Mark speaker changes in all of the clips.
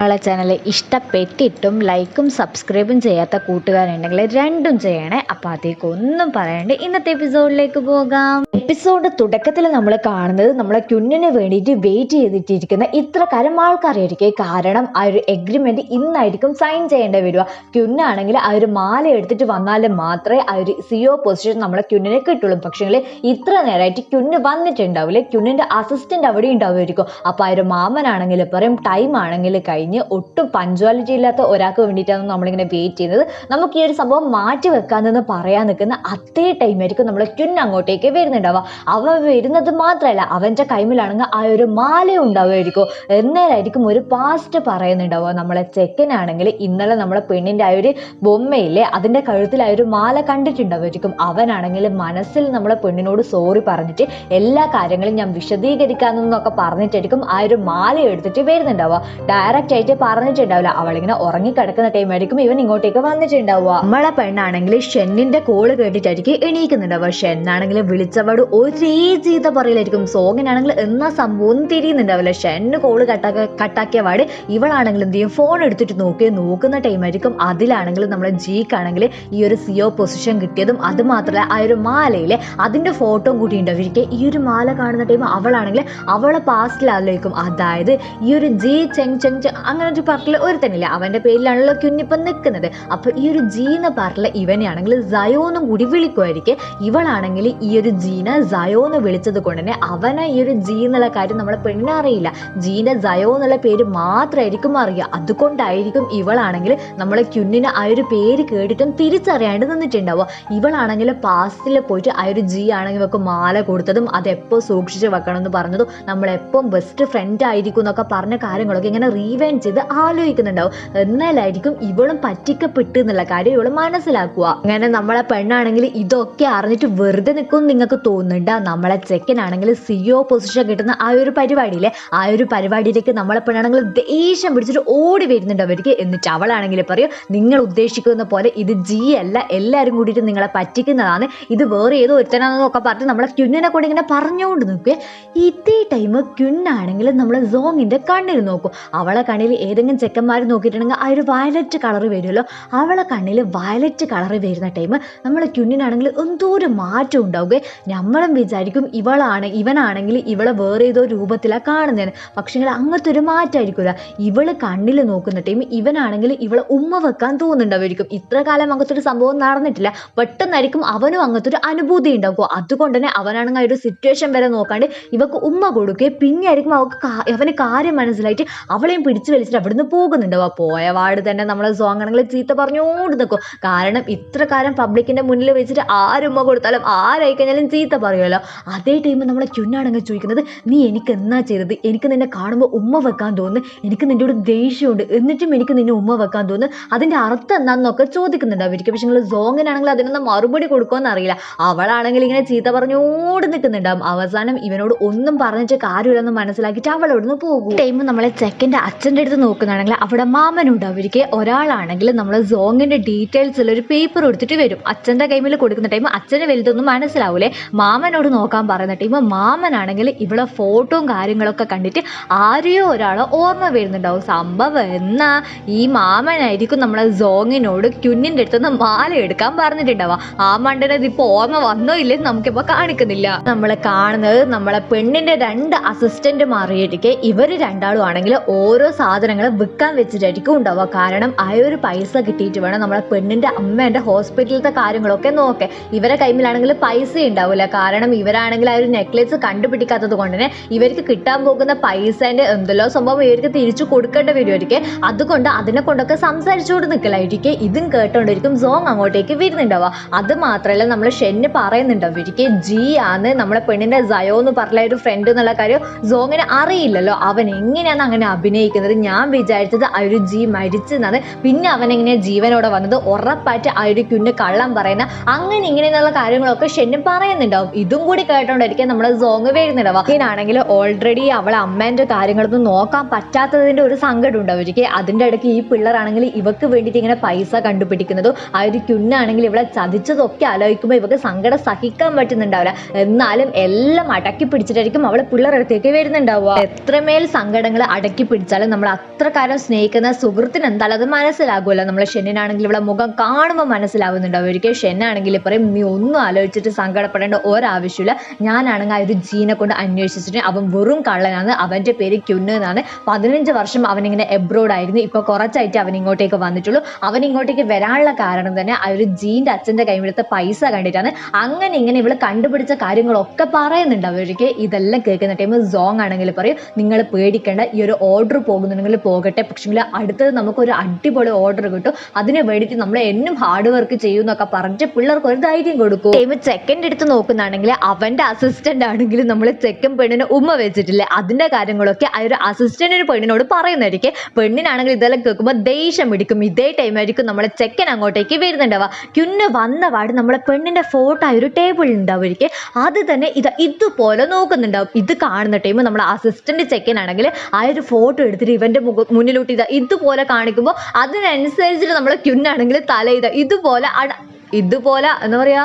Speaker 1: നമ്മളെ ചാനൽ ഇഷ്ടപ്പെട്ടിട്ടും ലൈക്കും സബ്സ്ക്രൈബും ചെയ്യാത്ത കൂട്ടുകാരുണ്ടെങ്കിൽ രണ്ടും ചെയ്യണേ. അപ്പോൾ അതേക്ക് ഒന്നും പറയണ്ട്. ഇന്നത്തെ എപ്പിസോഡിലേക്ക് പോകാം. എപ്പിസോഡ് തുടക്കത്തിൽ നമ്മൾ കാണുന്നത് നമ്മളെ കുഞ്ഞിന് വേണ്ടിയിട്ട് വെയിറ്റ് ചെയ്തിട്ടിരിക്കുന്ന ഇത്ര കാലം ആൾക്കാരായിരിക്കും കാരണം ആ ഒരു എഗ്രിമെന്റ് ഇന്നായിരിക്കും സൈൻ ചെയ്യേണ്ടി വരിക. കുഞ്ഞാണെങ്കിൽ ആ ഒരു മാല എടുത്തിട്ട് വന്നാൽ മാത്രമേ ആ ഒരു സിഒ പൊസിഷൻ നമ്മളെ കുഞ്ഞിനെ കിട്ടുള്ളൂ. പക്ഷേ ഇത്ര നേരമായിട്ട് കുഞ്ഞ് വന്നിട്ടുണ്ടാവില്ലേ. കുഞ്ഞിന്റെ അസിസ്റ്റന്റ് അവിടെ ഉണ്ടാവുമായിരിക്കും. അപ്പൊ ആ ഒരു മാമനാണെങ്കിൽ പറയും ടൈം ആണെങ്കിൽ കഴിഞ്ഞ് ഒട്ടും പഞ്ച്വാലിറ്റി ഇല്ലാത്ത ഒരാൾക്ക് വേണ്ടിയിട്ടാണ് നമ്മളിങ്ങനെ വെയിറ്റ് ചെയ്യുന്നത്. നമുക്ക് ഈ ഒരു സംഭവം മാറ്റി വെക്കാമെന്ന് പറയാൻ നിൽക്കുന്ന അതേ ടൈമായിരിക്കും നമ്മൾ ക്യുൻ അങ്ങോട്ടേക്ക് വരുന്നുണ്ടാവുക. അവൻ വരുന്നത് മാത്രമല്ല അവന്റെ കൈമിലാണെങ്കിൽ ആ ഒരു മാല ഉണ്ടാവുമായിരിക്കും. എന്നേരായിരിക്കും ഒരു പാസ്റ്റ് പറയുന്നുണ്ടാവുക. നമ്മളെ ചെക്കനാണെങ്കിൽ ഇന്നലെ നമ്മളെ പെണ്ണിന്റെ ആ ഒരു ബൊമ്മയില്ലേ അതിന്റെ കഴുത്തിൽ ആ ഒരു മാല കണ്ടിട്ടുണ്ടാവുമായിരിക്കും. അവനാണെങ്കിൽ മനസ്സിൽ നമ്മളെ പെണ്ണിനോട് സോറി പറഞ്ഞിട്ട് എല്ലാ കാര്യങ്ങളും ഞാൻ വിശദീകരിക്കാമെന്നൊക്കെ പറഞ്ഞിട്ടായിരിക്കും ആ ഒരു മാല എടുത്തിട്ട് വരുന്നുണ്ടാവുക. ഡയറക്റ്റ് ആയിട്ട് പറഞ്ഞിട്ടുണ്ടാവില്ല. അവളിങ്ങനെ ഉറങ്ങിക്കിടക്കുന്ന ടൈമായിരിക്കും ഇവൻ ഇങ്ങോട്ടേക്ക് വന്നിട്ടുണ്ടാവുക. നമ്മളെ പെണ്ണാണെങ്കിൽ ഷെന്നിന്റെ കോൾ കേട്ടിട്ടായിരിക്കും എണീക്കുന്നുണ്ടാവുക ഷെന്നാണെങ്കിൽ വിളിച്ചവട് ഒരേ ചീത്ത പറയലായിരിക്കും. സോങ്ങിനാണെങ്കിൽ എന്നാ സംഭവം തിരിയുന്നുണ്ടാവില്ല. ഷെന്ന് കോൾ കട്ടാക്ക കട്ടാക്കിയ പാട് ഇവളാണെങ്കിൽ എന്ത് ചെയ്യും? ഫോൺ എടുത്തിട്ട് നോക്കി നോക്കുന്ന ടൈമായിരിക്കും അതിലാണെങ്കിൽ നമ്മളെ ജീക്കാണെങ്കിൽ ഈ ഒരു സിഒ പൊസിഷൻ കിട്ടിയതും അത് മാത്രമല്ല ആ ഒരു മാലയിലെ അതിന്റെ ഫോട്ടോ കൂടി ഉണ്ടാവും. ഈ ഒരു മാല കാണുന്ന ടൈം അവളാണെങ്കിൽ അവളെ പാസ്റ്റിൽ ആലോചിക്കും അതായത് ഈ ഒരു ജി ചെങ് ചെങ് അങ്ങനെ ഒരു പാർട്ടിൽ ഒരുത്തനില്ല അവന്റെ പേരിലാണല്ലോ കുഞ്ഞിപ്പം നിൽക്കുന്നത് അപ്പോൾ ഈ ഒരു ജീന എന്ന പാർട്ടിൽ ഇവനെയാണെങ്കിൽ സയോന്നും കൂടി വിളിക്കുമായിരിക്കും. ഇവളാണെങ്കിൽ ഈ ഒരു ജീന സയോ എന്ന് വിളിച്ചത് കൊണ്ട് തന്നെ അവനെ ഈ ഒരു ജീ എന്നുള്ള കാര്യം നമ്മളെ പെണ്ണിനെ അറിയില്ല. ജീന സയോ എന്നുള്ള പേര് മാത്രമായിരിക്കും അറിയുക അതുകൊണ്ടായിരിക്കും ഇവളാണെങ്കിൽ നമ്മളെ കുഞ്ഞിന് ആ ഒരു പേര് കേട്ടിട്ടും തിരിച്ചറിയാണ്ട് നിന്നിട്ടുണ്ടാവുക. ഇവളാണെങ്കിൽ പാസ്റ്റിൽ പോയിട്ട് ആ ഒരു ജീ ആണെങ്കിൽ ഇവക്ക് മാല കൊടുത്തതും അതെപ്പോൾ സൂക്ഷിച്ച് വെക്കണം എന്ന് പറഞ്ഞതും നമ്മളെപ്പം ബെസ്റ്റ് ഫ്രണ്ട് ആയിരിക്കും എന്നൊക്കെ പറഞ്ഞ കാര്യങ്ങളൊക്കെ ഇങ്ങനെ റീവൈൻഡ് ചെയ്ത് ആലോചിക്കുന്നുണ്ടാവും. എന്നാലായിരിക്കും ഇവളും പറ്റിക്കപ്പെട്ടു എന്നുള്ള കാര്യം ഇവൾ മനസ്സിലാക്കുക. അങ്ങനെ നമ്മളെ പെണ്ണാണെങ്കിൽ ഇതൊക്കെ അറിഞ്ഞിട്ട് വെറുതെ നിൽക്കും നിങ്ങൾക്ക് തോന്നുന്നുണ്ട്? നമ്മളെ ചെക്കനാണെങ്കിൽ സിഒ പൊസിഷൻ കിട്ടുന്ന ആ ഒരു പരിപാടിയിലെ ആ ഒരു പരിപാടിയിലേക്ക് നമ്മളെ പെണ്ണാണെങ്കിൽ ദേഷ്യം പിടിച്ചിട്ട് ഓടി വരുന്നുണ്ട് അവർക്ക്. എന്നിട്ട് അവളാണെങ്കിൽ പറയും നിങ്ങൾ ഉദ്ദേശിക്കുന്ന പോലെ ഇത് ജി അല്ല എല്ലാവരും കൂടിയിട്ട് നിങ്ങളെ പറ്റിക്കുന്നതാണ്. ഇത് വേറെ ഏതോ ഒരുത്തനാണെന്നൊക്കെ പറഞ്ഞ് നമ്മളെ ക്യുന്നിനെ കൊണ്ട് ഇങ്ങനെ പറഞ്ഞുകൊണ്ട് നിൽക്കുക. ഇതേ ടൈം ക്യുന്നാണെങ്കിൽ നമ്മൾ സോങ്ങിന്റെ കണ്ണിൽ നോക്കും. അവളെ കണ്ണിൽ ഏതെങ്കിലും ചെക്കന്മാർ നോക്കിയിട്ടുണ്ടെങ്കിൽ ആ ഒരു വയലറ്റ് കളർ വരുമല്ലോ. അവളെ കണ്ണിൽ വയലറ്റ് കളർ വരുന്ന ടൈം നമ്മളെ ക്യുന്നിനാണെങ്കിൽ എന്തോ ഒരു മാറ്റം ഉണ്ടാവുകയും. നമ്മളും വിചാരിക്കും ഇവളാണ് ഇവനാണെങ്കിൽ ഇവളെ വേറെ ഏതോ രൂപത്തിലാണ് കാണുന്നതിന് പക്ഷേ അങ്ങനത്തെ ഒരു മാറ്റമായിരിക്കില്ല ഇവൾ കണ്ണിൽ നോക്കുന്ന ടൈം ഇവനാണെങ്കിൽ ഇവളെ ഉമ്മ വെക്കാൻ തോന്നുന്നുണ്ടാവുമായിരിക്കും. ഇത്ര കാലം അങ്ങനത്തെ ഒരു സംഭവം നടന്നിട്ടില്ല. പെട്ടെന്നായിരിക്കും അവനും അങ്ങനത്തെ ഒരു അനുഭൂതി ഉണ്ടാക്കുക അതുകൊണ്ട് തന്നെ അവനാണെങ്കിൽ ആ ഒരു സിറ്റുവേഷൻ വരെ നോക്കാണ്ട് ഇവക്ക് ഉമ്മ കൊടുക്കുകയും പിന്നെ ആയിരിക്കും അവൾക്ക് അവന് കാര്യം മനസ്സിലായിട്ട് അവളെയും പിടിച്ചു വലിച്ചിട്ട് അവിടുന്ന് പോകുന്നുണ്ടാവുക പോയ വാട് തന്നെ നമ്മളെ സോങ് ചീത്ത പറഞ്ഞുകൊണ്ട് നിൽക്കും കാരണം ഇത്ര കാലം പബ്ലിക്കിന്റെ മുന്നിൽ വെച്ചിട്ട് ആര് ഉമ്മ കൊടുത്താലും ആരായി കഴിഞ്ഞാലും ചീത്ത പറയുമല്ലോ. അതേ ടൈം നമ്മളെ ചുന്നാണെങ്കിൽ ചോദിക്കുന്നത് നീ എനിക്ക് എന്നാ ചെയ്തത്? എനിക്ക് നിന്നെ കാണുമ്പോൾ ഉമ്മ വെക്കാൻ തോന്നുന്നു. എനിക്ക് നിന്നോട് ദേഷ്യമുണ്ട്. എന്നിട്ടും എനിക്ക് നിന്നെ ഉമ്മ വെക്കാൻ തോന്നുന്നു. അതിന്റെ അർത്ഥം എന്താണെന്നൊക്കെ ചോദിക്കുന്നുണ്ട്. അവർക്ക് പക്ഷേ നിങ്ങൾ സോങ്ങിനാണെങ്കിൽ അതിനൊന്നും മറുപടി കൊടുക്കുമെന്ന് അറിയില്ല. അവളാണെങ്കിൽ ഇങ്ങനെ ചീത്ത പറഞ്ഞോട് നിൽക്കുന്നുണ്ടാവും അവസാനം ഇവനോട് ഒന്നും പറഞ്ഞിട്ട് കാര്യമില്ലെന്ന് മനസ്സിലാക്കിയിട്ട് അവളോടൊന്ന് പോകും. ടൈം നമ്മളെ ചെക്കന്റെ അച്ഛന്റെ അടുത്ത് നോക്കുന്നതാണെങ്കിൽ അവിടെ മാമനുണ്ട് അവർക്ക് ഒരാളാണെങ്കിൽ നമ്മൾ സോങ്ങിന്റെ ഡീറ്റെയിൽസിൽ ഒരു പേപ്പർ എടുത്തിട്ട് വരും. അച്ഛന്റെ കൈമിൽ കൊടുക്കുന്ന ടൈം അച്ഛന് വലുതൊന്നും മനസ്സിലാവൂലേ. മാമനോട് നോക്കാൻ പറയുന്ന ടൈം മാമനാണെങ്കിൽ ഇവിടെ ഫോട്ടോയും കാര്യങ്ങളൊക്കെ കണ്ടിട്ട് ആരെയോ ഒരാളെ ഓർമ്മ വരുന്നുണ്ടാവും. സംഭവം എന്നാ ഈ മാമനായിരിക്കും നമ്മളെ സോങ്ങിനോട് ക്യുന്നിന്റെ അടുത്തുനിന്ന് മാല എടുക്കാൻ പറഞ്ഞിട്ടുണ്ടാവുക. ആ മണ്ടനത് ഇപ്പോൾ ഓർമ്മ വന്നോ ഇല്ലെന്ന് നമുക്കിപ്പോൾ കാണിക്കുന്നില്ല. നമ്മൾ കാണുന്നത് നമ്മളെ പെണ്ണിന്റെ രണ്ട് അസിസ്റ്റന്റ് മാറിയിരിക്കെ ഇവർ രണ്ടാളും ആണെങ്കിൽ ഓരോ സാധനങ്ങൾ വിൽക്കാൻ വെച്ചിട്ടായിരിക്കും ഉണ്ടാവുക. കാരണം ആ ഒരു പൈസ കിട്ടിയിട്ട് വേണം നമ്മളെ പെണ്ണിന്റെ അമ്മേന്റെ ഹോസ്പിറ്റലിലത്തെ കാര്യങ്ങളൊക്കെ നോക്കേ ഇവരെ കൈമിലാണെങ്കിൽ പൈസ ഉണ്ടാവില്ല കാരണം ഇവരാണെങ്കിൽ ആ ഒരു നെക്ലേസ് കണ്ടുപിടിക്കാത്തത് കൊണ്ട് തന്നെ ഇവർക്ക് കിട്ടാൻ പോകുന്ന പൈസേന്റെ എന്തെല്ലോ സംഭവം ഇവർക്ക് തിരിച്ചു കൊടുക്കേണ്ട വരുമായിരിക്കും അതുകൊണ്ട് അതിനെ കൊണ്ടൊക്കെ സംസാരിച്ചുകൊണ്ട് നിൽക്കലായിരിക്കും ഇതും കേട്ടോണ്ടിരിക്കും സോങ് അങ്ങോട്ടേക്ക് വരുന്നുണ്ടാവുക. അത് മാത്രമല്ല നമ്മൾ ഷെന്ന് പറയുന്നുണ്ടാവും ഇരിക്കെ ജി ആണ് നമ്മളെ പെണ്ണിന്റെ സയോ എന്ന് പറഞ്ഞ ഒരു ഫ്രണ്ട് എന്നുള്ള കാര്യം സോങ്ങിന് അറിയില്ലല്ലോ. അവൻ എങ്ങനെയാണ് അങ്ങനെ അഭിനയിക്കുന്നത്? ഞാൻ വിചാരിച്ചത് ആ ഒരു ജി മരിച്ചെന്നാണ്. പിന്നെ അവൻ എങ്ങനെ ജീവനോടെ വന്നത്? ഉറപ്പായിട്ട് കുഞ്ഞ് കള്ളം പറയുന്ന അങ്ങനെ ഇങ്ങനെയുള്ള കാര്യങ്ങളൊക്കെ ഷെന്നും പറയുന്നുണ്ടാവും. ഇതും കൂടി കേട്ടോണ്ടായിരിക്കും നമ്മൾ സോങ് വരുന്നുണ്ടാവുക. ഇതിനാണെങ്കിൽ ഓൾറെഡി അവളെ അമ്മേന്റെ കാര്യങ്ങളൊന്നും നോക്കാൻ പറ്റാത്തതിന്റെ ഒരു സങ്കടം ഉണ്ടാവും. അതിന്റെ ഇടയ്ക്ക് ഈ പിള്ളേരാണെങ്കിൽ ഇവക്ക് വേണ്ടിയിട്ട് ഇങ്ങനെ പൈസ കണ്ടുപിടിക്കുന്നതും ആ ഒരു ഇവളെ ചതിച്ചതൊക്കെ ആലോചിക്കുമ്പോൾ ഇവക്ക് സങ്കടം സഹിക്കാൻ പറ്റുന്നുണ്ടാവില്ല. എന്നാലും എല്ലാം അടക്കി പിടിച്ചിട്ടായിരിക്കും അവളെ പിള്ളേരടുത്തേക്ക് വരുന്നുണ്ടാവുക. എത്രമേൽ സങ്കടങ്ങൾ അടക്കി പിടിച്ചാലും നമ്മൾ അത്ര കാലം സ്നേഹിക്കുന്ന സുഹൃത്തിന് എന്തായാലും അത് മനസ്സിലാകുമല്ലോ. നമ്മളെ ഷെന്നിനാണെങ്കിൽ ഇവിടെ മുഖം കാണുമ്പോൾ മനസ്സിലാവുന്നുണ്ടാവും. ഒരിക്കൽ ഷെന്നാണെങ്കിൽ പറയും നീ ഒന്നും ആലോചിച്ചിട്ട് സങ്കടപ്പെടേണ്ട ഒരാവശ്യമില്ല ഞാനാണെങ്കിൽ ആ ഒരു ജീനെ കൊണ്ട് അന്വേഷിച്ചിട്ട് അവൻ വെറും കള്ളനാണ് അവന്റെ പേര് ക്യുന്നു എന്നാണ് പതിനഞ്ച് വർഷം അവനിങ്ങനെ എബ്രോഡ് ആയിരുന്നു. ഇപ്പോൾ കുറച്ചായിട്ട് അവൻ ഇങ്ങോട്ടേക്ക് വന്നിട്ടുള്ളൂ. അവൻ ഇങ്ങോട്ടേക്ക് വരാനുള്ള കാരണം തന്നെ ആ ഒരു ജീന്റെ അച്ഛന്റെ കൈമിടുത്ത പൈസ കണ്ടിട്ടാണ്. അങ്ങനെ ഇങ്ങനെ ഇവൾ കണ്ടുപിടിച്ച കാര്യങ്ങളൊക്കെ പറയുന്നുണ്ട് അവർക്ക് ഇതെല്ലാം കേൾക്കുന്ന ടൈം സോങ് ആണെങ്കിൽ പറയും നിങ്ങൾ പേടിക്കേണ്ട ഈ ഒരു ഓർഡർ പോകുന്നുണ്ടെങ്കിൽ പോകട്ടെ. പക്ഷെങ്കിൽ അടുത്തത് നമുക്കൊരു അടിപൊളി ഓർഡർ കിട്ടും. അതിന് വേണ്ടിയിട്ട് നമ്മൾ എന്നും ഹാർഡ് വർക്ക് ചെയ്യും എന്നൊക്കെ പറഞ്ഞിട്ട് പിള്ളേർക്ക് ഒരു ധൈര്യം കൊടുക്കും. ടൈം സെക്കൻഡ് എടുത്ത് നോക്കുന്നാണെങ്കിൽ അവന്റെ അസിസ്റ്റന്റ് ആണെങ്കിൽ നമ്മൾ ചെക്കൻ പെണ്ണിന് ഉമ്മ വെച്ചിട്ടില്ലേ? അതിന്റെ കാര്യങ്ങളൊക്കെ ആ ഒരു അസിസ്റ്റന്റിന് പെണ്ണിനോട് പറയുന്നതായിരിക്കും. പെണ്ണിനാണെങ്കിൽ ഇതെല്ലാം കേൾക്കുമ്പോൾ ദേഷ്യം പിടിക്കും. ഇതേ ടൈമായിരിക്കും നമ്മളെ ചെക്കൻ അങ്ങോട്ടേക്ക് വരുന്നുണ്ടാവുക. കുന്ന് വന്ന പാട് നമ്മളെ പെണ്ണിന്റെ ഫോട്ടോ ആ ഒരു ടേബിളിൽ ഉണ്ടാവുമായിരിക്കും അത് തന്നെ ഇത് ഇതുപോലെ നോക്കുന്നുണ്ടാവും. ഇത് കാണുന്ന ടൈം നമ്മളെ അസിസ്റ്റന്റ് ചെക്കൻ ആണെങ്കിൽ ആ ഒരു ഫോട്ടോ എടുത്തിട്ട് ഇവന്റെ മുഖ മുന്നിലോട്ട് ഇതാ ഇതുപോലെ കാണിക്കുമ്പോൾ അതിനനുസരിച്ചിട്ട് നമ്മൾ ക്യുന്നാണെങ്കിൽ തല ഇതാ ഇതുപോലെ അട ഇതുപോലെ എന്താ പറയാ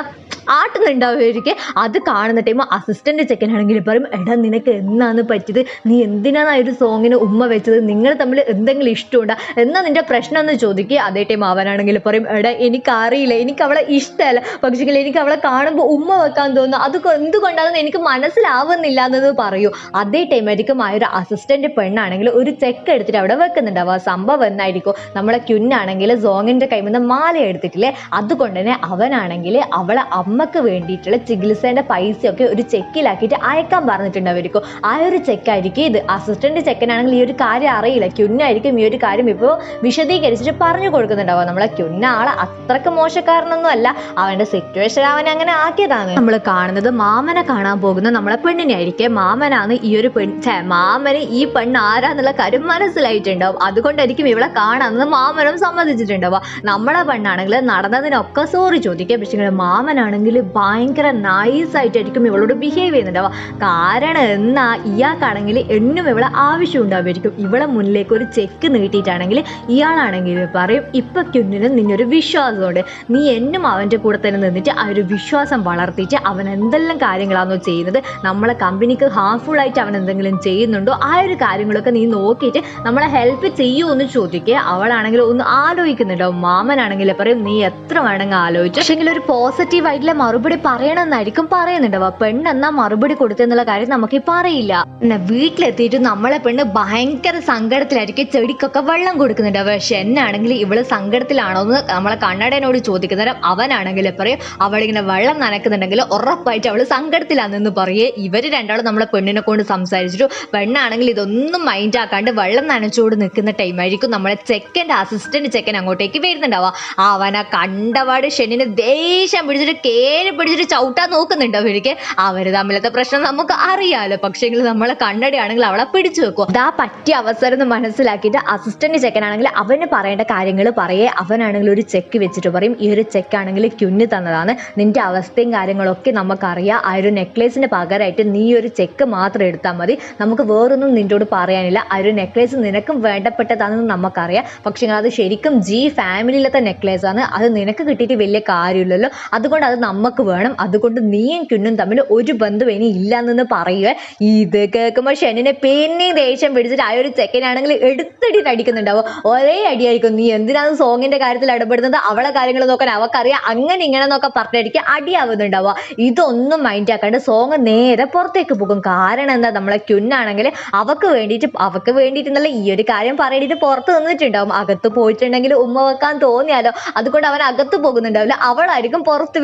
Speaker 1: ആട്ടുന്നുണ്ടാവുമായിരിക്കും അത് കാണുന്ന ടൈം അസിസ്റ്റന്റ് ചെക്കനാണെങ്കിൽ പറയും എടാ നിനക്ക് എന്നാണ് പറ്റിയത്? നീ എന്തിനാണ് ആ ഒരു സോങ്ങിന് ഉമ്മ വെച്ചത്? നിങ്ങൾ തമ്മിൽ എന്തെങ്കിലും ഇഷ്ടമുണ്ടോ? എന്നാ നിന്റെ പ്രശ്നം എന്ന് ചോദിക്കുക അതേ ടൈം അവനാണെങ്കിൽ പറയും എടാ എനിക്കറിയില്ല. എനിക്ക് അവളെ ഇഷ്ടമല്ല. പക്ഷേ എനിക്ക് അവളെ കാണുമ്പോൾ ഉമ്മ വെക്കാൻ തോന്നുന്നു. അത് എന്തുകൊണ്ടാണെന്ന് എനിക്ക് മനസ്സിലാവുന്നില്ല എന്നത് പറയൂ. അതേ ടൈം ആയിരിക്കും ആ ഒരു അസിസ്റ്റന്റ് പെണ്ണാണെങ്കിൽ ഒരു ചെക്ക് എടുത്തിട്ട് അവിടെ വെക്കുന്നുണ്ടാവും ആ സംഭവം എന്നായിരിക്കും? നമ്മളെ ക്യുന്നാണെങ്കിൽ സോങ്ങിന്റെ കയ്യിൽ നിന്ന് മാല എടുത്തിട്ടില്ലേ? അതുകൊണ്ട് തന്നെ അവനാണെങ്കിൽ അവളെ അമ്മയ്ക്ക് വേണ്ടിയിട്ടുള്ള ചികിത്സേന്റെ പൈസയൊക്കെ ഒരു ചെക്കിലാക്കിയിട്ട് അയക്കാൻ പറഞ്ഞിട്ടുണ്ടായിരിക്കും ആ ഒരു ചെക്കായിരിക്കും ഇത്. അസിസ്റ്റന്റ് ചെക്കനാണെങ്കിൽ ഈ ഒരു കാര്യം അറിയില്ല. ക്യുന്നായിരിക്കും ഈ ഒരു കാര്യം ഇപ്പോൾ വിശദീകരിച്ചിട്ട് പറഞ്ഞു കൊടുക്കുന്നുണ്ടാവുക. നമ്മളെ ക്യുന്ന ആളെ അത്രയ്ക്ക് മോശക്കാരനൊന്നും അല്ല അവന്റെ സിറ്റുവേഷൻ അവൻ അങ്ങനെ ആക്കിയതാണ്. നമ്മൾ കാണുന്നത് മാമനെ കാണാൻ പോകുന്ന നമ്മളെ പെണ്ണിനെ ആയിരിക്കും മാമനാണ് ഈ ഒരു പെൺ മാമന് ഈ പെണ്ണ് ആരാന്നുള്ള കാര്യം മനസ്സിലായിട്ടുണ്ടാവും. അതുകൊണ്ടായിരിക്കും ഇവളെ കാണാമെന്ന് മാമനും സമ്മതിച്ചിട്ടുണ്ടാവുക. നമ്മളെ പെണ്ണാണെങ്കിൽ നടന്നതിനൊക്കെ സോറി ചോദിക്കുക പക്ഷേ മാമനാണെങ്കിൽ ഭയങ്കര നൈസ് ആയിട്ടായിരിക്കും ഇവളോട് ബിഹേവ് ചെയ്യുന്നുണ്ടാവുക കാരണം എന്നാൽ ഇയാൾക്കാണെങ്കിൽ എന്നും ഇവളെ ആവശ്യം ഉണ്ടാവുമായിരിക്കും ഇവളെ മുന്നിലേക്ക് ഒരു ചെക്ക് നീട്ടിയിട്ടാണെങ്കിൽ ഇയാളാണെങ്കിൽ പറയും ഇപ്പം കുഞ്ഞിന് നിന്നൊരു വിശ്വാസമുണ്ട്. നീ എന്നും അവന്റെ കൂടെ തന്നെ നിന്നിട്ട് ആ ഒരു വിശ്വാസം വളർത്തിയിട്ട് അവൻ എന്തെല്ലാം കാര്യങ്ങളാണോ ചെയ്യുന്നത്? നമ്മളെ കമ്പനിക്ക് ഹാർംഫുൾ ആയിട്ട് അവൻ എന്തെങ്കിലും ചെയ്യുന്നുണ്ടോ? ആ ഒരു കാര്യങ്ങളൊക്കെ നീ നോക്കിയിട്ട് നമ്മളെ ഹെൽപ്പ് ചെയ്യുമോ എന്ന് ചോദിക്കുക. അവളാണെങ്കിൽ ഒന്ന് ആലോചിക്കുന്നുണ്ടാവും. മാമനാണെങ്കിൽ പറയും നീ എത്ര വേണമെങ്കിൽ ആലോചിച്ചു. പക്ഷെങ്കിൽ ഒരു പോസിറ്റീവ് ആയിട്ടുള്ള മറുപടി പറയണമെന്നായിരിക്കും പറയുന്നുണ്ടാവുക പെണ്ണെന്നാ മറുപടി കൊടുത്തെന്നുള്ള കാര്യം നമുക്ക് ഇപ്പൊ അറിയില്ല വീട്ടിലെത്തിയിട്ട് നമ്മളെ പെണ്ണ് ഭയങ്കര സങ്കടത്തിലായിരിക്കും. ചെടിക്കൊക്കെ വെള്ളം കൊടുക്കുന്നുണ്ടാവുക പക്ഷെ എന്നാണെങ്കിൽ ഇവൾ സങ്കടത്തിലാണോ എന്ന് നമ്മളെ കണ്ണടനോട് ചോദിക്കുന്നേരം അവനാണെങ്കിൽ പറയും. അവളിങ്ങനെ വെള്ളം നനക്കുന്നുണ്ടെങ്കിൽ ഉറപ്പായിട്ട് അവൾ സങ്കടത്തിലാണെന്ന് പറയേ. ഇവർ രണ്ടാളും നമ്മളെ പെണ്ണിനെ കൊണ്ട് സംസാരിച്ചിട്ടു പെണ്ണാണെങ്കിൽ ഇതൊന്നും മൈൻഡ് ആക്കാണ്ട് വെള്ളം നനച്ചുകൊണ്ട് നിൽക്കുന്ന ടൈമായിരിക്കും നമ്മളെ ചെക്കന്റെ അസിസ്റ്റന്റ് ചെക്കൻ അങ്ങോട്ടേക്ക് വരുന്നുണ്ടാവുക. അവനെ കണ്ടപാട് ഷെന്നിന് ദേഷ്യം പിടിച്ചിട്ട് കേറി പിടിച്ചിട്ട് ചവിട്ടാൻ നോക്കുന്നുണ്ട് അവർക്ക്. അവർ തമ്മിലത്തെ പ്രശ്നം നമുക്ക് അറിയാലോ. പക്ഷേങ്കിൽ നമ്മളെ കണ്ണടയാണെങ്കിൽ അവളെ പിടിച്ചു വെക്കും. അതാ പറ്റിയ അവസരം എന്ന് മനസ്സിലാക്കിയിട്ട് അസിസ്റ്റന്റ് ചെക്കനാണെങ്കിൽ അവന് പറയേണ്ട കാര്യങ്ങൾ പറയേ. അവനാണെങ്കിൽ ഒരു ചെക്ക് വെച്ചിട്ട് പറയും. ഈ ഒരു ചെക്ക് ആണെങ്കിൽ ക്യുന്ന് തന്നതാണ്. നിന്റെ അവസ്ഥയും കാര്യങ്ങളൊക്കെ നമുക്കറിയാം. ആ ഒരു നെക്ലേസിന് പകരമായിട്ട് നീ ഒരു ചെക്ക് മാത്രം എടുത്താൽ മതി. നമുക്ക് വേറൊന്നും നിന്നോട് പറയാനില്ല. ആ ഒരു നെക്ലേസ് നിനക്കും വേണ്ടപ്പെട്ടതാണെന്ന് നമുക്കറിയാം. പക്ഷേ അത് ശരിക്കും ജി ഫാമിലിയിലത്തെ നെക്ലേസ് ആണ്. അത് നിനക്ക് കിട്ടിയിട്ട് വലിയ കാര്യമില്ലല്ലോ. അതുകൊണ്ട് അത് നമുക്ക് വേണം. അതുകൊണ്ട് നീയും കിണ്ണും തമ്മിൽ ഒരു ബന്ധം ഇനി ഇല്ല എന്ന് പറയുക. ഇത് കേൾക്കുമ്പോൾ ഷെന്നിനെ പിന്നെയും ദേഷ്യം പിടിച്ചിട്ട് ആ ഒരു ചെക്കനാണെങ്കിൽ എടുത്തടി അടിക്കുന്നുണ്ടാവും ഒരേ അടിയായിരിക്കും. നീ എന്തിനാണ് സോങ്ങിന്റെ കാര്യത്തിൽ ഇടപെടുന്നത്? അവളെ കാര്യങ്ങൾ നോക്കാൻ അവക്കറിയാം. അങ്ങനെ ഇങ്ങനെ എന്നൊക്കെ പറഞ്ഞടിക്കുക അടിയാവുന്നുണ്ടാവുക. ഇതൊന്നും മൈൻഡ് ആക്കാണ്ട് സോങ് നേരെ പുറത്തേക്ക് പോകും. കാരണം എന്താ? നമ്മളെ ക്യുന്നാണെങ്കിൽ അവക്ക് വേണ്ടിയിട്ട് അവക്ക് വേണ്ടിയിട്ട് എന്നല്ല ഈ ഒരു കാര്യം പറയേണ്ടിട്ട് പുറത്ത് നിന്നിട്ടുണ്ടാവും. അകത്ത് പോയിട്ടുണ്ടെങ്കിൽ ഉമ്മ വെക്കാൻ തോന്നിയാലോ? അതുകൊണ്ട് അവൻ അകത്ത് പോകുന്നുണ്ടാവില്ല. അവളായിരിക്കും പുറത്ത്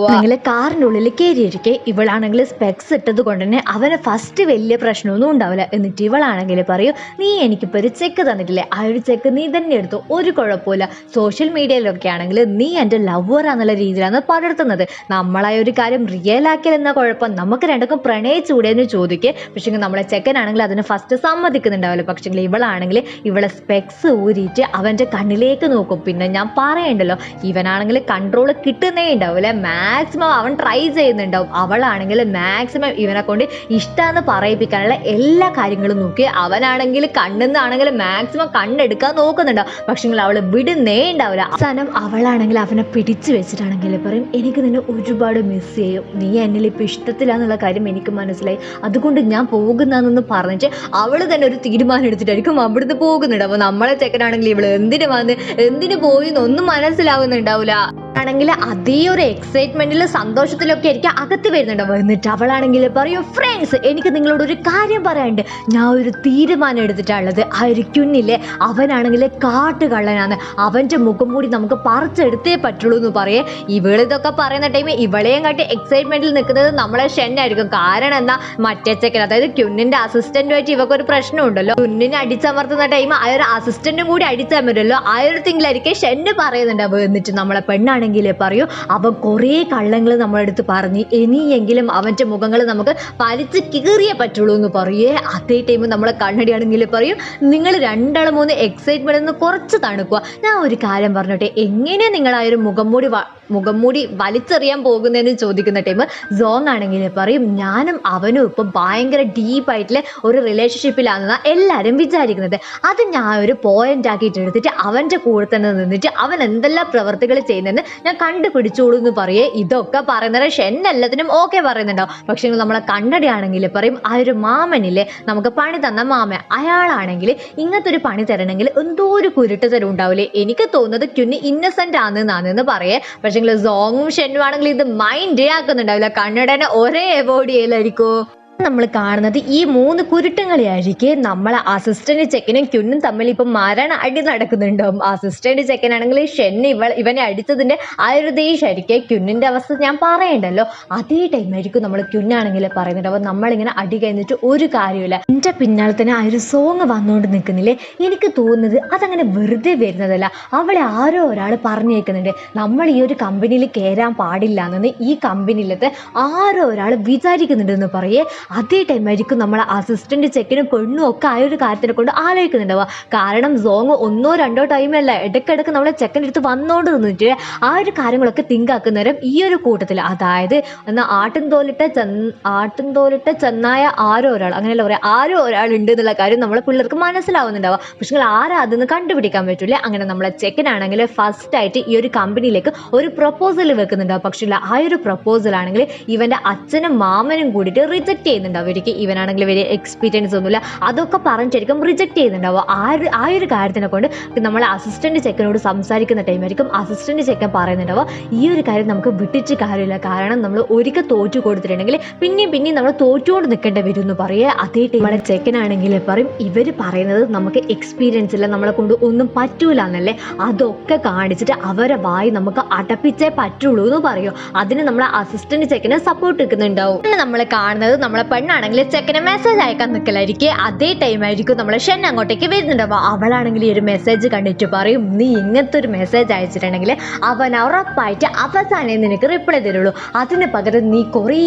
Speaker 1: വരുന്നുണ്ടാവുക കാറിനുള്ളിൽ കയറിയിരിക്കെ ഇവളാണെങ്കിൽ സ്പെക്സ് ഇട്ടത് കൊണ്ട് തന്നെ അവന് ഫസ്റ്റ് വലിയ പ്രശ്നമൊന്നും ഉണ്ടാവില്ല. എന്നിട്ട് ഇവളാണെങ്കിൽ പറയും നീ എനിക്കിപ്പോൾ ഒരു ചെക്ക് തന്നിട്ടില്ലേ? ആ ഒരു ചെക്ക് നീ തന്നെ എടുത്തു. ഒരു കുഴപ്പമില്ല സോഷ്യൽ മീഡിയയിലൊക്കെ ആണെങ്കിൽ നീ എന്റെ ലവറാന്നുള്ള രീതിയിലാണ് പടർത്തുന്നത്. നമ്മളായ ഒരു കാര്യം റിയൽ ആക്കിയാൽ എന്ന കുഴപ്പം? നമുക്ക് രണ്ടൊക്കെ പ്രണയിച്ചൂടെ എന്ന് ചോദിക്കുക പക്ഷേ നമ്മളെ ചെക്കനാണെങ്കിൽ അതിന് ഫസ്റ്റ് സമ്മതിക്കുന്നുണ്ടാവില്ല. പക്ഷേ ഇവളാണെങ്കിൽ ഇവളെ സ്പെക്സ് ഊരിയിട്ട് അവന്റെ കണ്ണിലേക്ക് നോക്കും. പിന്നെ ഞാൻ പറയണ്ടല്ലോ ഇവനാണെങ്കിൽ കൺട്രോൾ കിട്ടുന്നേ ഉണ്ടാവില്ല മാക്സിമം അവൻ ട്രൈ ചെയ്യുന്നുണ്ടാവും. അവളാണെങ്കിൽ മാക്സിമം ഇവനെ കൊണ്ട് ഇഷ്ടമെന്ന് പറയിപ്പിക്കാനുള്ള എല്ലാ കാര്യങ്ങളും നോക്കി. അവനാണെങ്കിൽ കണ്ണെന്നാണെങ്കിൽ മാക്സിമം കണ്ണെടുക്കാൻ നോക്കുന്നുണ്ടാവും. പക്ഷേ അവൾ വിടുന്നേ ഉണ്ടാവില്ല. അവസാനം അവളാണെങ്കിൽ അവനെ പിടിച്ചു വെച്ചിട്ടാണെങ്കിൽ പറയും എനിക്ക് നിന്നെ ഒരുപാട് മിസ് ചെയ്യും. നീ എന്നിൽ ഇപ്പം ഇഷ്ടത്തിലാന്നുള്ള കാര്യം എനിക്ക് മനസ്സിലായി. അതുകൊണ്ട് ഞാൻ പോകുന്നതെന്ന് പറഞ്ഞിട്ട് അവൾ തന്നെ ഒരു തീരുമാനം എടുത്തിട്ടായിരിക്കും അവിടുന്ന് പോകുന്നുണ്ട് അപ്പോൾ നമ്മളെ ചെക്കനാണെങ്കിൽ ഇവൾ എന്തിനു വന്ന് എന്തിനു പോയി എന്നൊന്നും മനസ്സിലാവുന്നുണ്ടാവില്ല. ആണെങ്കിൽ അതേ ഒരു എക്സൈറ്റ്മെന്റിൽ സന്തോഷത്തിലൊക്കെ ആയിരിക്കും അകത്ത് വരുന്നുണ്ടാവും എന്നിട്ട് അവളാണെങ്കിൽ പറയും ഫ്രണ്ട്സ് എനിക്ക് നിങ്ങളോട് ഒരു കാര്യം പറയാനുണ്ട്. ഞാൻ ഒരു തീരുമാനം എടുത്തിട്ടുള്ളത് അരിക്കുന്നില്ലേ അവനാണെങ്കിൽ കാട്ടുകള്ളനാണ്. അവന്റെ മുഖം കൂടി നമുക്ക് പറിച്ചെടുത്തേ പറ്റുള്ളൂ എന്ന് പറയേ. ഇവളിതൊക്കെ പറയുന്ന ടൈമിൽ ഇവളെയും കാട്ടി എക്സൈറ്റ്മെന്റിൽ നിൽക്കുന്നത് നമ്മളെ ഷെന്നായിരിക്കും. കാരണം എന്താ? മറ്റേ അതായത് ക്യുന്നിന്റെ അസിസ്റ്റന്റുമായിട്ട് ഇവക്കൊരു പ്രശ്നമുണ്ടല്ലോ. ക്യുന്നിനെ അടിച്ചമർത്തുന്ന ടൈം ആ ഒരു അസിസ്റ്റന്റും കൂടി അടിച്ചമരുമല്ലോ. ആ ഒരു തിങ്കിലായിരിക്കും ഷെന്ന് പറയുന്നുണ്ടാവും എന്നിട്ട് നമ്മളെ പെണ്ണാണെങ്കിൽ പറയൂ. അവൻ കുറേ കള്ളങ്ങൾ നമ്മളെടുത്ത് പറഞ്ഞ് ഇനിയെങ്കിലും അവന്റെ മുഖങ്ങൾ നമുക്ക് വലിച്ച് കീറിയേ പറ്റുള്ളൂ എന്ന് പറയേ. അതേ ടൈം നമ്മളെ കണ്ണടിയാണെങ്കിൽ പറയും. നിങ്ങൾ രണ്ടാളും മൂന്ന് എക്സൈറ്റ്മെന്റ് ഒന്ന് കുറച്ച് തണുക്കുക. ഞാൻ ഒരു കാര്യം പറഞ്ഞോട്ടെ. എങ്ങനെ നിങ്ങൾ ആ ഒരു മുഖം മൂടി വ- മുഖം മൂടി വലിച്ചെറിയാൻ പോകുന്നതെന്ന് ചോദിക്കുന്ന ടൈം സോങ് ആണെങ്കിൽ പറയും ഞാനും അവനും ഇപ്പം ഭയങ്കര ഡീപ്പായിട്ടുള്ള ഒരു റിലേഷൻഷിപ്പിലാണെന്നാണ് എല്ലാവരും വിചാരിക്കുന്നത്. അത് ഞാൻ ഒരു പോയിന്റ് ആക്കിയിട്ട് എടുത്തിട്ട് അവന്റെ കൂടെ തന്നെ നിന്നിട്ട് അവൻ എന്തെല്ലാം പ്രവർത്തികൾ ചെയ്യുന്നതെന്ന് ഞാൻ കണ്ടുപിടിച്ചോളൂ എന്ന് പറയേ. ഇതൊക്കെ പറയുന്നത് ഷെൻ എല്ലാത്തിനും ഓക്കെ പറയുന്നുണ്ടാവും പക്ഷേ നമ്മളെ കണ്ണടയാണെങ്കിൽ പറയും ആ ഒരു മാമനില്ലേ നമുക്ക് പണി തന്ന മാമൻ അയാളാണെങ്കിൽ ഇങ്ങനത്തെ ഒരു പണി തരണമെങ്കിൽ എന്തോ ഒരു കുരുട്ട് തരം ഉണ്ടാവില്ലേ? എനിക്ക് തോന്നുന്നത് ക്യുന്നി ഇന്നസെന്റ് ആണെന്നാണെന്ന് പറയേ. പക്ഷേ സോങ്ങും ഷെന്നും ആണെങ്കിൽ ഇത് മൈൻഡേ ആക്കുന്നുണ്ടാവില്ല. കണ്ണടനെ ഒരേ അവോയ്ഡ് ചെയ്യലായിരിക്കും നമ്മൾ കാണുന്നത് ഈ മൂന്ന് കുരുട്ടങ്ങളെയായിരിക്കും നമ്മളെ അസിസ്റ്റന്റ് ചെക്കനും ക്യുന്നും തമ്മിൽ ഇപ്പം മരണ അടി നടക്കുന്നുണ്ടാവും അസിസ്റ്റന്റ് ചെക്കനാണെങ്കിൽ ഷെൻ ഇവൾ ഇവനെ അടിച്ചതിന്റെ ആ ഒരു ദേഷ്യമായിരിക്കും ക്യുന്നിന്റെ അവസ്ഥ ഞാൻ പറയണ്ടല്ലോ? അതേ ടൈമായിരിക്കും നമ്മൾ ക്യുന്നാണെങ്കിൽ പറയുന്നുണ്ടാവും നമ്മളിങ്ങനെ അടി കഴിഞ്ഞിട്ട് ഒരു കാര്യമില്ല എന്റെ പിന്നാലെ തന്നെ ആ ഒരു സോങ് വന്നുകൊണ്ട് നിൽക്കുന്നില്ലേ എനിക്ക് തോന്നുന്നത് അതങ്ങനെ വെറുതെ വരുന്നതല്ല. അവളെ ആരോ ഒരാൾ പറഞ്ഞേക്കുന്നുണ്ട്. നമ്മൾ ഈ ഒരു കമ്പനിയിൽ കയറാൻ പാടില്ല എന്ന് ഈ കമ്പനിയിലത്തെ ആരോ ഒരാൾ വിചാരിക്കുന്നുണ്ടെന്ന് പറയേ അതേ ടൈമായിരിക്കും നമ്മളെ അസിസ്റ്റന്റ് ചെക്കിനും പെണ്ണും ഒക്കെ ആ ഒരു കാര്യത്തിനെ കൊണ്ട് ആലോചിക്കുന്നുണ്ടാവുക. കാരണം സോങ് ഒന്നോ രണ്ടോ ടൈമല്ല ഇടയ്ക്കിടയ്ക്ക് നമ്മളെ ചെക്കന്റെ അടുത്ത് വന്നോണ്ട് നിന്നിട്ട് ആ ഒരു കാര്യങ്ങളൊക്കെ തിങ്ക് ആക്കുന്നവരും ഈ ഒരു കൂട്ടത്തിൽ. അതായത് എന്നാൽ ആട്ടും തോലിട്ട ചെന്ന് ആട്ടും തോലിട്ട ചെന്നായ ആരോ ഒരാൾ അങ്ങനെയല്ല പറയാം ആരോ ഒരാൾ ഉണ്ട് എന്നുള്ള കാര്യം നമ്മളെ പിള്ളേർക്ക് മനസ്സിലാവുന്നുണ്ടാവുക. പക്ഷേ ആരാ അതെന്ന് കണ്ടുപിടിക്കാൻ പറ്റില്ല അങ്ങനെ നമ്മളെ ചെക്കനാണെങ്കിൽ ഫസ്റ്റ് ആയിട്ട് ഈ ഒരു കമ്പനിയിലേക്ക് ഒരു പ്രൊപ്പോസൽ വെക്കുന്നുണ്ടാവും പക്ഷേ ആ ഒരു പ്രൊപ്പോസൽ ആണെങ്കിൽ ഇവന്റെ അച്ഛനും മാമനും കൂടിയിട്ട് റിജക്റ്റ് ചെയ്യുന്നുണ്ടാവും ഇവർക്ക് ഇവനാണെങ്കിൽ വലിയ എക്സ്പീരിയൻസ് ഒന്നുമില്ല. അതൊക്കെ പറഞ്ഞിട്ടായിരിക്കും റിജക്റ്റ് ചെയ്യുന്നുണ്ടാവും ആ ഒരു ആ ഒരു കാര്യത്തിനെ കൊണ്ട് നമ്മൾ അസിസ്റ്റന്റ് ചെക്കനോട് സംസാരിക്കുന്ന ടൈമായിരിക്കും അസിസ്റ്റന്റ് ചെക്കൻ പറയുന്നുണ്ടാവുക. ഈ ഒരു കാര്യം നമുക്ക് വിട്ടിച്ച് കാര്യമില്ല. കാരണം നമ്മൾ ഒരിക്കൽ തോറ്റു കൊടുത്തിട്ടുണ്ടെങ്കിൽ പിന്നെയും പിന്നെയും നമ്മൾ തോറ്റുകൊണ്ട് നിൽക്കേണ്ടി വരും എന്ന് പറയുക. അതേ ടൈം നമ്മളെ ചെക്കനാണെങ്കിൽ പറയും. ഇവർ പറയുന്നത് നമുക്ക് എക്സ്പീരിയൻസ് ഇല്ല. നമ്മളെ കൊണ്ട് ഒന്നും പറ്റൂല എന്നല്ലേ? അതൊക്കെ കാണിച്ചിട്ട് അവരെ വായി നമുക്ക് അടപ്പിച്ചേ പറ്റുള്ളൂ എന്ന് പറയും. അതിന് നമ്മളെ അസിസ്റ്റന്റ് ചെക്കനെ സപ്പോർട്ട് നിൽക്കുന്നുണ്ടാവും. പിന്നെ നമ്മൾ കാണുന്നത് നമ്മളെ പെണ്ണാണെങ്കിൽ ചെക്കനെ മെസ്സേജ് അയക്കാൻ നിൽക്കലായിരിക്കും അതേ ടൈം ആയിരിക്കും നമ്മളെ ഷെൻ അങ്ങോട്ടേക്ക് വരുന്നുണ്ടാവുക അവളാണെങ്കിൽ ഈ ഒരു മെസ്സേജ് കണ്ടിട്ട് പറയും നീ ഇങ്ങനത്തെ ഒരു മെസ്സേജ് അയച്ചിട്ടുണ്ടെങ്കിൽ അവൻ ഉറപ്പായിട്ട് അവസാനം നിനക്ക് റിപ്ലൈ തരുള്ളൂ. അതിന് പകരം നീ കുറേ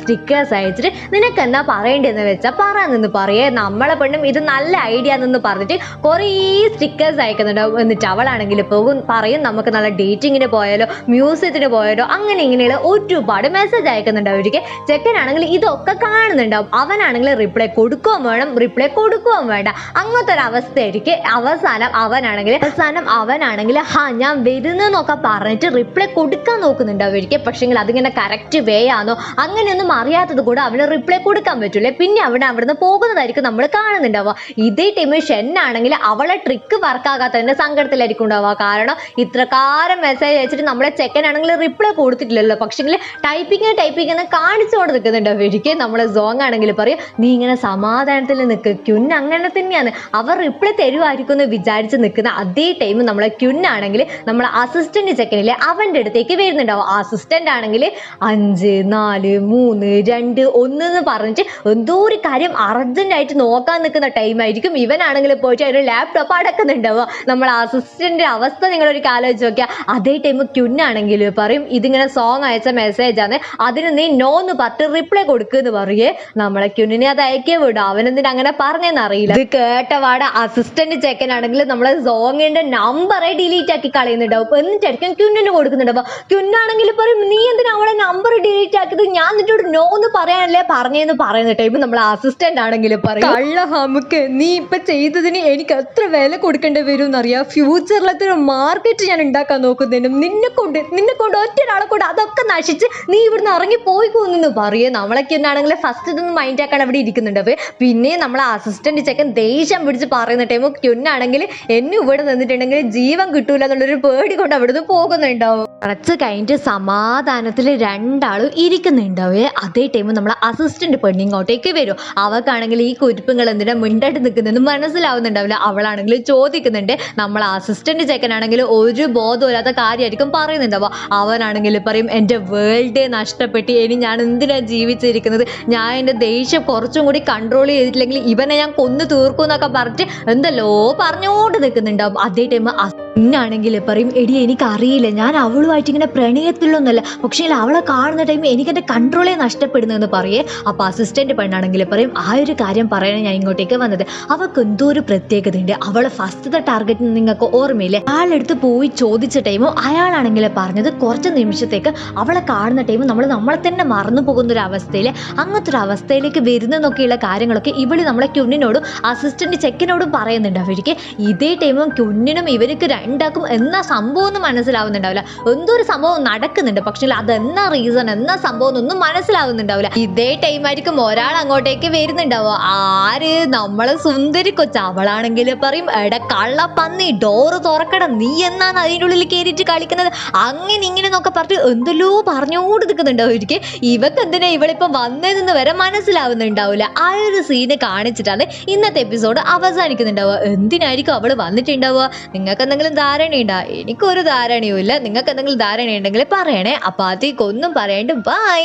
Speaker 1: സ്റ്റിക്കേഴ്സ് അയച്ചിട്ട് നിനക്ക് എന്നാ പറയേണ്ടതെന്ന് വെച്ചാൽ പറയാന്നെന്ന് പറയേ. നമ്മളെ പെണ്ണും ഇത് നല്ല ഐഡിയ എന്നു പറഞ്ഞിട്ട് കുറേ സ്റ്റിക്കേഴ്സ് അയക്കുന്നുണ്ടാവും എന്നിട്ട് അവളാണെങ്കിൽ പോകും പറയും നമുക്ക് നല്ല ഡേറ്റിങ്ങിന് പോയാലോ മ്യൂസിയത്തിന് പോയാലോ അങ്ങനെ ഇങ്ങനെയുള്ള ഒരുപാട് മെസ്സേജ് അയക്കുന്നുണ്ടാവും ചെക്കനാണെങ്കിൽ ഇതൊക്കെ കാണുന്നുണ്ടാവും. അവനാണെങ്കിൽ റിപ്ലൈ കൊടുക്കുകയും വേണം റിപ്ലൈ കൊടുക്കുകയും വേണ്ട. അങ്ങനത്തെ ഒരു അവസ്ഥയായിരിക്കും അവസാനം അവനാണെങ്കിൽ അവസാനം അവനാണെങ്കിൽ ഹാ ഞാൻ വരുന്നെന്നൊക്കെ പറഞ്ഞിട്ട് റിപ്ലൈ കൊടുക്കാൻ നോക്കുന്നുണ്ടാവും അവർക്ക് പക്ഷേങ്കിൽ അതിങ്ങനെ കറക്റ്റ് വേ ആണോ? അങ്ങനെയൊന്നും അറിയാത്തത് കൂടെ അവന് റിപ്ലൈ കൊടുക്കാൻ പറ്റൂലേ. പിന്നെ അവിടെ അവിടുന്ന് പോകുന്നതായിരിക്കും നമ്മൾ കാണുന്നുണ്ടാവുക. ഇതേ ടൈം ഷെന്നാണെങ്കിൽ അവളെ ട്രിക്ക് വർക്കാകാത്തതിന്റെ സങ്കടത്തിലായിരിക്കും ഉണ്ടാവുക. കാരണം ഇത്രക്കാരം മെസ്സേജ് അയച്ചിട്ട് നമ്മളെ ചെക്കനാണെങ്കിൽ റിപ്ലൈ കൊടുത്തിട്ടില്ലല്ലോ. പക്ഷേങ്കിൽ ടൈപ്പിങ്ങിന് ടൈപ്പിംഗ് കാണിച്ചുകൊണ്ട് നിൽക്കുന്നുണ്ടാവും ശരിക്കും അവർക്ക് നമ്മളെ സോങ് ആണെങ്കിൽ പറയും നീ ഇങ്ങനെ സമാധാനത്തിൽ നിൽക്ക് ക്യുൻ അങ്ങനെ തന്നെയാണ്. അവർ റിപ്ലൈ തരുമായിരിക്കും എന്ന് വിചാരിച്ച് നിൽക്കുന്ന അതേ ടൈം നമ്മളെ ക്യുന്നാണെങ്കിൽ നമ്മളെ അസിസ്റ്റന്റ് ചെക്കനില്ലേ അവന്റെ അടുത്തേക്ക് വരുന്നുണ്ടാവും. അസിസ്റ്റന്റ് ആണെങ്കിൽ അഞ്ച് നാല് മൂന്ന് രണ്ട് ഒന്ന് എന്ന് പറഞ്ഞിട്ട് എന്തോ ഒരു കാര്യം അർജന്റ് ആയിട്ട് നോക്കാൻ നിൽക്കുന്ന ടൈം ആയിരിക്കും. ഇവനാണെങ്കിൽ പോയിട്ട് ഒരു ലാപ്ടോപ്പ് അടക്കുന്നുണ്ടാവുക നമ്മളെ അസിസ്റ്റന്റ് അവസ്ഥ നിങ്ങളൊരു കാലോചിച്ച് നോക്കിയാൽ അതേ ടൈം ക്യുൻ ആണെങ്കിൽ പറയും ഇതിങ്ങനെ സോങ് അയച്ച മെസ്സേജ് ആണ്. അതിന് നീ നോ എന്ന് പറഞ്ഞിട്ട് റിപ്ലൈ കൊടുക്കുക എന്ന് പറയും. പറയേ നമ്മളെ ക്യുന്നിനെ അത് അയക്കേ വിടും. അവനെന്തിനാ അങ്ങനെ പറഞ്ഞെന്നറിയില്ല ഇത് കേട്ട പാടെ അസിസ്റ്റന്റ് ചെക്കനാണെങ്കിൽ നമ്മളെ സോങ്ങിന്റെ നമ്പറെ ഡിലീറ്റ് ആക്കി കളയുന്നുണ്ടാവും എന്നിട്ടായിരിക്കും ക്യുന്നിന് കൊടുക്കുന്നുണ്ടാവും ക്യുന്നാണെങ്കിൽ പറയും നീ എന്തിനാ അവളെ നമ്പർ ഡിലീറ്റ് ആക്കിയത്? ഞാൻ നിന്നോട് നോ എന്ന് പറയാനല്ലേ പറഞ്ഞെന്ന് പറയുന്ന ടൈപ്പ് നമ്മളെ അസിസ്റ്റന്റ് ആണെങ്കിൽ പറയും കള്ള ഹമുക്ക് നീ ഇപ്പൊ ചെയ്തതിന് എനിക്ക് എത്ര വില കൊടുക്കേണ്ടി വരും എന്നറിയാം ഫ്യൂച്ചറിൽ ഒരു മാർക്കറ്റ് ഞാൻ ഉണ്ടാക്കാൻ നോക്കുന്നതിനും നിന്നെ കൊണ്ട് നിന്നെ കൊണ്ട് ഒറ്റ ഒരാളെ കൊണ്ട് അതൊക്കെ നശിച്ച് നീ ഇവിടുന്ന് ഇറങ്ങി പോയി പോകുന്നു പറയേ. നമ്മളൊക്കെ എന്നാണെങ്കിൽ ഫസ്റ്റ് ഇതൊന്ന് മൈൻഡ് ആക്കാൻ അവിടെ ഇരിക്കുന്നുണ്ട്. പിന്നെ നമ്മളെ അസിസ്റ്റന്റ് ചെക്കൻ ദേഷ്യം പിടിച്ച് പറയുന്ന ടൈം ക്യുന്നാണെങ്കിൽ എന്നെ ഇവിടെ നിന്നിട്ടുണ്ടെങ്കിൽ ജീവൻ കിട്ടൂല എന്നുള്ളൊരു പേടി കൊണ്ട് അവിടുന്ന് പോകുന്നുണ്ടാവും. കുറച്ച് കഴിഞ്ഞിട്ട് സമാധാനത്തിൽ രണ്ടാളും ഇരിക്കുന്നുണ്ടാവേ. അതേ ടൈം നമ്മളെ അസിസ്റ്റന്റ് പെണ്ണിങ്ങോട്ടേക്ക് വരും. അവക്കാണെങ്കിൽ ഈ കുരുപ്പുകൾ എന്തിനാ മിണ്ടായിട്ട് നിൽക്കുന്നതെന്ന് മനസ്സിലാവുന്നുണ്ടാവില്ല. അവളാണെങ്കിൽ ചോദിക്കുന്നുണ്ട്. നമ്മളെ അസിസ്റ്റന്റ് ചെക്കനാണെങ്കിൽ ഒരു ബോധമില്ലാത്ത കാര്യമായിരിക്കും പറയുന്നുണ്ടാവുക. അവനാണെങ്കിൽ പറയും എന്റെ വേൾഡേ നഷ്ടപ്പെട്ട് ഇനി ഞാൻ എന്തിനാ ജീവിച്ചിരിക്കുന്നത്? ഞാൻ എന്റെ ദേഷ്യം കുറച്ചും കൂടി കൺട്രോൾ ചെയ്തിട്ടില്ലെങ്കിൽ ഇവനെ ഞാൻ കൊന്നു തീർക്കും എന്നൊക്കെ പറഞ്ഞിട്ട് എന്തല്ലോ പറഞ്ഞുകൊണ്ട് നിൽക്കുന്നുണ്ടാവും. അതേ ടൈം പിന്നാണെങ്കിൽ പറയും എടി എനിക്കറിയില്ല ഞാൻ അവളുമായിട്ട് ഇങ്ങനെ പ്രണയത്തിലൊന്നുമല്ല. പക്ഷേ അവളെ കാണുന്ന ടൈം എനിക്ക് എന്റെ കൺട്രോളേ നഷ്ടപ്പെടുന്നതെന്ന് പറയേ. അപ്പോൾ അസിസ്റ്റന്റ് പെണ്ണാണെങ്കിൽ പറയും ആ ഒരു കാര്യം പറയാൻ ഞാൻ ഇങ്ങോട്ടേക്ക് വന്നത്. അവൾക്ക് എന്തോ ഒരു പ്രത്യേകതയുണ്ട്. അവളെ ഫസ്റ്റത്തെ ടാർഗറ്റ് നിങ്ങൾക്ക് ഓർമ്മയില്ലേ? അയാളെടുത്ത് പോയി ചോദിച്ച ടൈമും അയാളാണെങ്കിൽ പറഞ്ഞത് കുറച്ച് നിമിഷത്തേക്ക് അവളെ കാണുന്ന ടൈമോ നമ്മൾ നമ്മളെ തന്നെ മറന്നു പോകുന്ന ഒരു അവസ്ഥയിൽ അങ്ങനത്തെ ഒരു അവസ്ഥയിലേക്ക് വരുന്നെന്നൊക്കെയുള്ള കാര്യങ്ങളൊക്കെ ഇവൾ നമ്മളെ ക്യുന്നിനോടും അസിസ്റ്റന്റ് ചെക്കിനോടും പറയുന്നുണ്ട് അവർക്ക്. ഇതേ ടൈമും ക്യുന്നിനും ഇവർക്ക് രണ്ടാക്കും എന്നാ സംഭവം ഒന്നും മനസ്സിലാവുന്നുണ്ടാവില്ല. എന്തോ ഒരു സംഭവം നടക്കുന്നുണ്ട്. പക്ഷേ എന്നാ റീസൺ എന്നാ സംഭവം എന്നൊന്നും മനസ്സിലാവുന്നുണ്ടാവില്ല. ഇതേ ടൈം ആയിരിക്കും ഒരാൾ അങ്ങോട്ടേക്ക് വരുന്നുണ്ടാവുക. ആര്? നമ്മളെ സുന്ദരി കൊച്ച. അവളാണെങ്കിൽ പറയും എട കള്ള പന്നി ഡോറ് തുറക്കട നീ എന്നാണ് അതിന്റെ ഉള്ളിൽ കയറിയിട്ട് കളിക്കുന്നത്? അങ്ങനെ ഇങ്ങനെ എന്നൊക്കെ പറഞ്ഞ് എന്തെല്ലോ പറഞ്ഞുകൊണ്ട് നിൽക്കുന്നുണ്ടാവും അവർക്ക് ഇവക്ക് എന്തിനാ ഇവളിപ്പം വന്നതെന്ന് വരെ മനസ്സിലാവുന്നുണ്ടാവില്ല. ആ ഒരു സീന് കാണിച്ചിട്ടാണ് ഇന്നത്തെ എപ്പിസോഡ് അവസാനിക്കുന്നുണ്ടാവുക. എന്തിനായിരിക്കും അവൾ വന്നിട്ടുണ്ടാവുക? നിങ്ങൾക്ക് എന്തെങ്കിലും ധാരണയുണ്ടോ. എനിക്കൊരു ധാരണയും ഇല്ല നിങ്ങൾക്ക് എന്തെങ്കിലും ധാരണയുണ്ടെങ്കിൽ പറയണേ. അപ്പോൾ അതിക്കൊന്നും പറയണ്ട. ബൈ